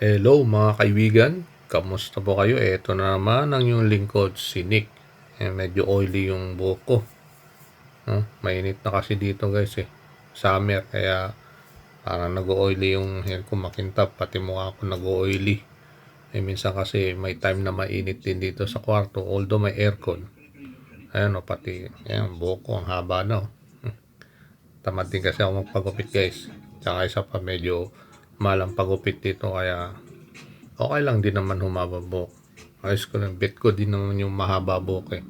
Hello mga kaibigan, kamusta po kayo? Ito na naman ang yung lingkod, si Nick. Eh, medyo oily yung buhok ko. No? Mainit na kasi dito guys eh. Summer, kaya parang nag-oily yung hair ko makintab, pati mukha ko nag-oily. Eh, minsan kasi may time na mainit din dito sa kwarto, although may aircon. Ayan o, pati, ayan, buhok ko, ang haba na o. Tamad din kasi ako magpagupit guys. Tsaka isa pa medyo malang pagupit dito kaya okay lang din naman humaba buhok. Ayos ko lang. Bet ko din naman yung mahaba buhok eh.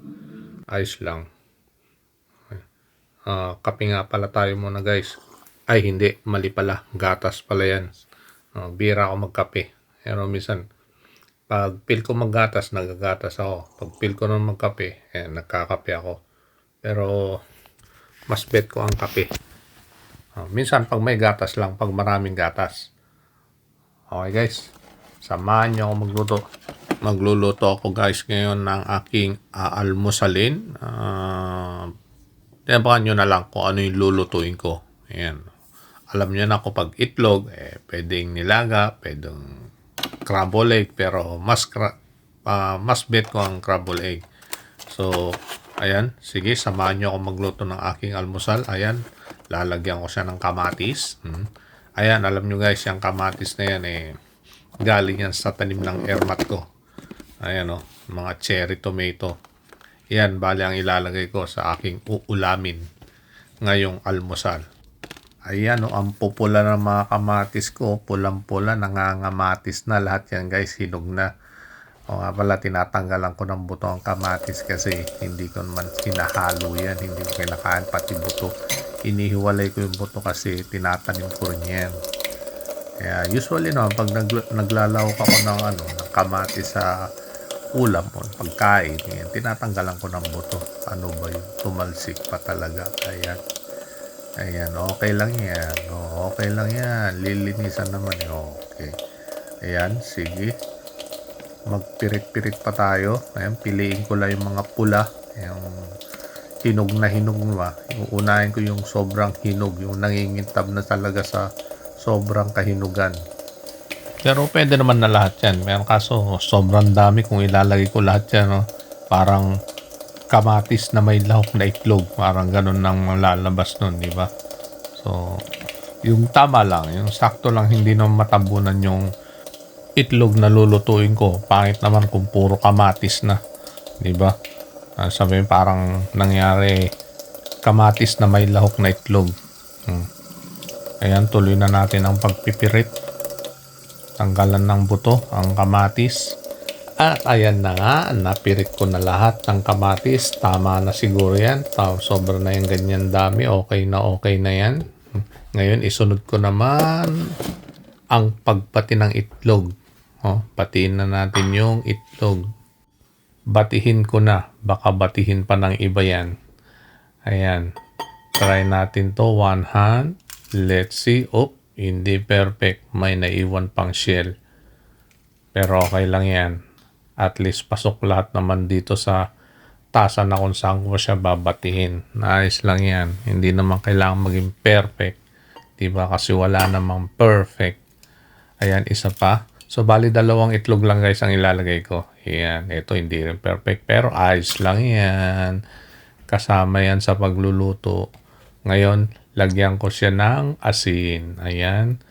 Ayos lang. Ah, kape nga pala tayo muna guys. Ay hindi, mali pala. Gatas pala yan. Ah, bira ako magkape. Pero minsan, pag pil ko maggatas, nagagatas ako. Pag pil ko naman magkape, eh, nagkakape ako. Pero, mas bet ko ang kape. Ah, minsan pag may gatas lang, pag maraming gatas. Okay guys, samahan niyo ako magluto. Magluluto ako guys ngayon ng aking aalmusalin. Uh, Tiyabakan nyo na lang kung ano yung lulutuin ko. Ayan. Alam niyo na ako pag itlog, eh, pwedeng nilaga, pwedeng crumble egg, pero mas, ah, mas bet ko ang crumble egg. So, ayan, sige, samahan niyo ako magluto ng aking almusal. Ayan, lalagyan ko siya ng kamatis. Hmm. Ayan, alam nyo guys, yung kamatis na yan, eh, galing yan sa tanim ng ermat ko. Ayan o, mga cherry tomato. Yan, bali ang ilalagay ko sa aking uulamin ngayong almusal. Ayan o, ang pupula ng mga kamatis ko, pulang-pula, nangangamatis na lahat yan guys, hinog na. O nga pala, tinatanggalan ko ng buto ang kamatis kasi hindi ko naman kinahalo yan, hindi ko kinakain pati buto. Inihiwalay ko yung buto kasi tinatanim ko rin yan. Kaya usually naman, pag nagl- naglalawak ako ng, ano, ng kamatis sa ulam o pagkain, yan, tinatanggalan ko ng buto. Ano ba yun? Tumalsik pa talaga. Ayan. Ayan, okay lang yan. O, okay lang yan. Lilinisan naman. eh. Okay. Ayan, sige magpirit-pirit pa tayo. Ayan, piliin ko lang yung mga pula. Yung hinog na hinog ba. Uunahin ko yung sobrang hinog. Yung nangingintab na talaga sa sobrang kahinugan. Pero pwede naman na lahat yan. Meron kaso sobrang dami kung ilalagay ko lahat yan. No? Parang kamatis na may lahok na itlog. Parang ganun nang lalabas nun, di ba? So, yung tama lang, yung sakto lang, hindi naman matabunan yung itlog na lulutuin ko. Pangit naman kung puro kamatis na. Di ba? Uh, sabi parang nangyari kamatis na may lahok na itlog. Hmm. Ayan, tuloy na natin ang pagpipirit. Tanggalan ng buto ang kamatis. At ayan na nga, napirit ko na lahat ng kamatis. Tama na siguro yan. Sobra na yung ganyan dami. Okay na okay na yan. Hmm. Ngayon, isunod ko naman ang pagpati ng itlog. Oh, patiin na natin yung itlog. Batihin ko na. Baka batihin pa ng iba yan. Ayan. Try natin to. One hand. Let's see. Oh, hindi perfect. May naiwan pang shell. Pero okay lang yan. At least pasok lahat naman dito sa tasa na kung saan ko siya babatihin. Nice lang yan. Hindi naman kailangan maging perfect. Diba? Kasi wala namang perfect. Ayan, isa pa. So, bali dalawang itlog lang guys ang ilalagay ko. Ayan, ito hindi rin perfect. Pero ayos lang yan. Kasama yan sa pagluluto. Ngayon, lagyan ko siya ng asin. Ayan.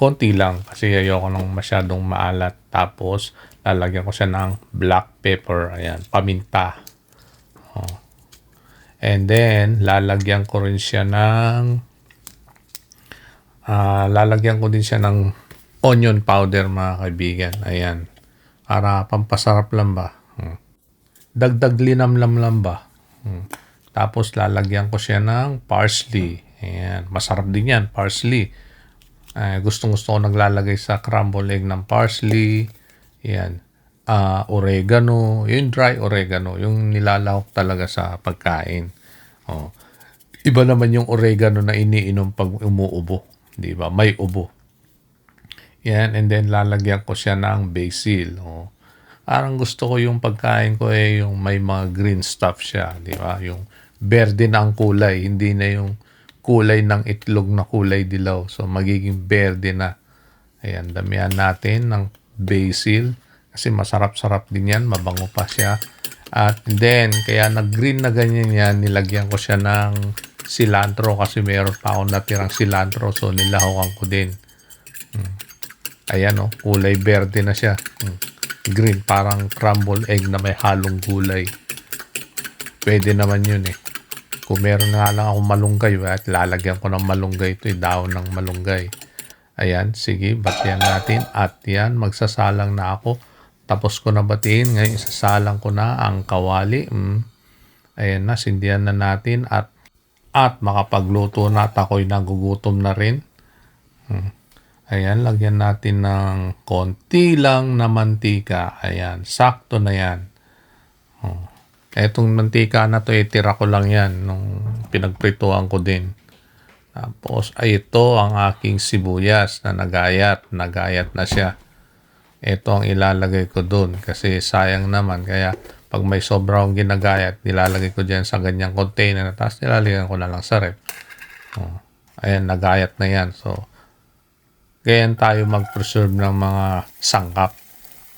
Konti lang kasi ayoko nang masyadong maalat. Tapos, lalagyan ko siya ng black pepper. Ayan, paminta. Oh. And then, lalagyan ko rin siya ng uh, lalagyan ko din siya ng onion powder mga kaibigan. Ayan. Para pampasarap lang ba. Hmm. Dagdag linamlam lang ba. Hmm. Tapos lalagyan ko siya ng parsley. Ayan. Masarap din yan, parsley. Uh, gustong gusto ko naglalagay sa crumble egg ng parsley. Ayan. Uh, oregano. Yung dry oregano. Yung nilalawak talaga sa pagkain. Oh. Iba naman yung oregano na iniinom pag umuubo. Di ba? May ubo. Yan, and then lalagyan ko siya ng basil. Oh. Parang gusto ko yung pagkain ko eh, yung may mga green stuff siya, di ba? Yung berde na ang kulay, hindi na yung kulay ng itlog na kulay dilaw. So, magiging berde na. Ayan, damihan natin ng basil. Kasi masarap-sarap din yan. Mabango pa siya. At then, kaya nag-green na ganyan yan, nilagyan ko siya ng cilantro kasi meron pa akong natirang cilantro. So, nilahukan ko din. Hmm. Ayan o, kulay berde na siya. Hmm. Green, parang crumble egg na may halong gulay. Pwede naman yun eh. Kung meron nga lang akong malunggay, at lalagyan ko ng malunggay ito, eh, ng malunggay. Ayan, sige, batihan natin. At yan, magsasalang na ako. Tapos ko na batiin. Ngayon, isasalang ko na ang kawali. Mm. Ayan na, sindihan na natin. At, at makapagluto na at ako'y nagugutom na rin. Mm. Ayan, lagyan natin ng konti lang na mantika. Ayan, sakto na yan. Oh. Etong mantika na to, itira ko lang yan nung pinagprituan ko din. Tapos, ay ito ang aking sibuyas na nagayat. Nagayat na siya. Ito ang ilalagay ko dun kasi sayang naman. Kaya, pag may sobra akong ginagayat, nilalagay ko dyan sa ganyang container. Tapos, nilalagyan ko na lang sa rep. Oh. Ayan, nagayat na yan. So, ganyan tayo mag-preserve ng mga sangkap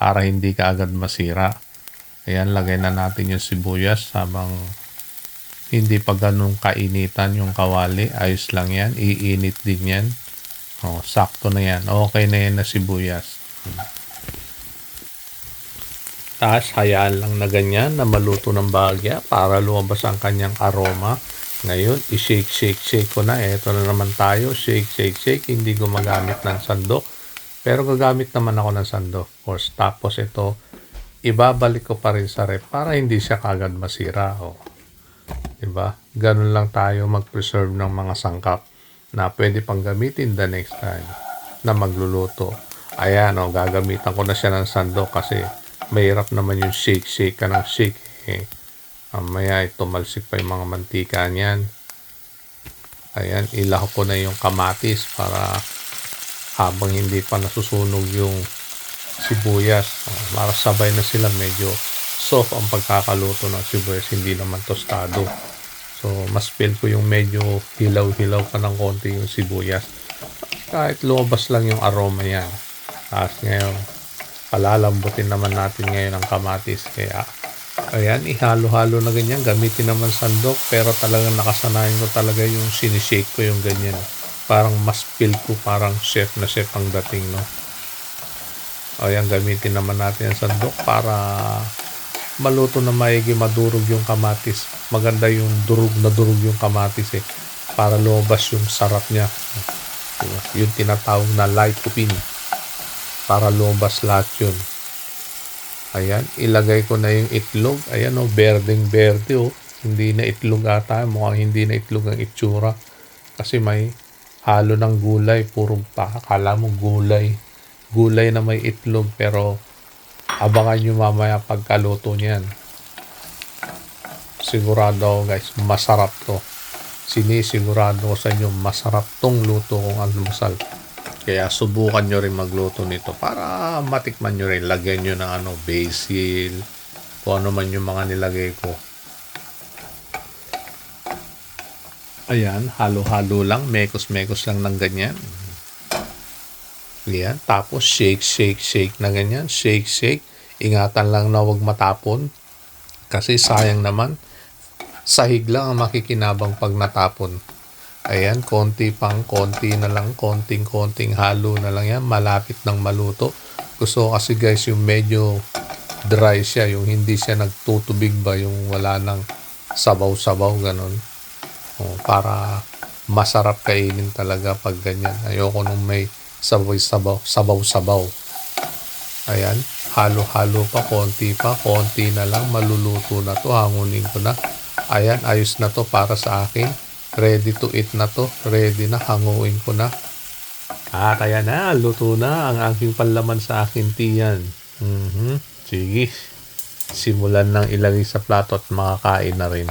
para hindi ka agad masira. Ayan, lagay na natin yung sibuyas habang hindi pa ganun kainitan yung kawali. Ayos lang yan. Iinit din yan. Oh, sakto na yan. Okay na yan na sibuyas. Tapos, hayaan lang na ganyan na maluto ng bagya para lumabas ang kanyang aroma. Ngayon, i-shake, shake, shake ko na. Ito na naman tayo. Shake, shake, shake. Hindi gumagamit ng sandok. Pero gagamit naman ako ng sandok. Of course. Tapos ito, ibabalik ko pa rin sa rep para hindi siya kagad masira. O. Diba? Ganun lang tayo mag-preserve ng mga sangkap na pwede pang gamitin the next time na magluluto. Ayan, o, gagamitan ko na siya ng sandok kasi mahirap naman yung shake, shake ka ng shake. Eh. Mamaya, tumalsik pa yung mga mantika niyan. Ayan, ilaho ko na yung kamatis para habang hindi pa nasusunog yung sibuyas. Para sabay na sila medyo soft ang pagkakaluto ng sibuyas, hindi naman tostado. So, mas feel ko yung medyo hilaw-hilaw pa ng konti yung sibuyas. Kahit lumabas lang yung aroma yan. Tapos ngayon, palalambutin naman natin ngayon ang kamatis. Kaya, ayan, ihalo-halo na ganyan. Gamitin naman sandok, pero talagang nakasanayan ko talaga yung sinishake ko yung ganyan. Parang mas feel ko parang chef na chef ang dating, no? Ayan, gamitin naman natin ang sandok para maluto na maigi, madurog yung kamatis. Maganda yung durog na durog yung kamatis eh. Para lumabas yung sarap niya. Yung tinatawag na light upin. Para lumabas lahat yun. Ayan, ilagay ko na yung itlog. Ayan oh, berdeng berde oh. Hindi na itlog ata. Mukhang hindi na itlog ang itsura. Kasi may halo ng gulay. Puro pa. Akala mo gulay. Gulay na may itlog pero abangan nyo mamaya pagkaluto niyan. Sigurado guys, masarap to. Sinisigurado ko sa inyo, masarap tong luto kong almusal. Kaya subukan nyo rin magluto nito para matikman nyo rin. Lagyan nyo ng ano, basil, kung ano man yung mga nilagay ko. Ayan, halo-halo lang, mekos-mekos lang ng ganyan. Yan, tapos shake, shake, shake na ganyan. Shake, shake. Ingatan lang na huwag matapon. Kasi sayang naman. Sahig lang ang makikinabang pag natapon. Ayan, konti pang konti na lang. Konting-konting halo na lang yan. Malapit ng maluto. Gusto kasi guys yung medyo dry siya. Yung hindi siya nagtutubig ba. Yung wala ng sabaw-sabaw ganon. O, para masarap kainin talaga pag ganyan. Ayoko nung may sabaw-sabaw, sabaw-sabaw. Ayan, halo-halo pa, konti pa, konti na lang, maluluto na to, hangunin ko na. Ayan, ayos na to para sa akin. Ready to eat na to, ready na, hanguin ko na. At ayan na, luto na ang aking panlaman sa akin tiyan. Mhm, sige. Simulan ng ilagay sa plato at makakain na rin.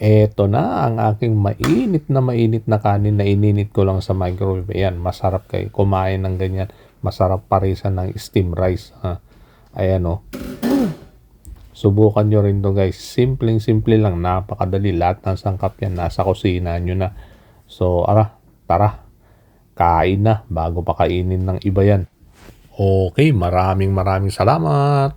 Eto na ang aking mainit na mainit na kanin na ininit ko lang sa microwave. Ayan, masarap kayo kumain ng ganyan. Masarap parisan ng steam rice. Ha? Ayan o. Subukan nyo rin to guys. Simpleng-simple lang. Napakadali. Lahat ng sangkap yan. Nasa kusina nyo na. So, ara, tara. Kain na bago pa kainin ng iba yan. Okay, maraming maraming salamat.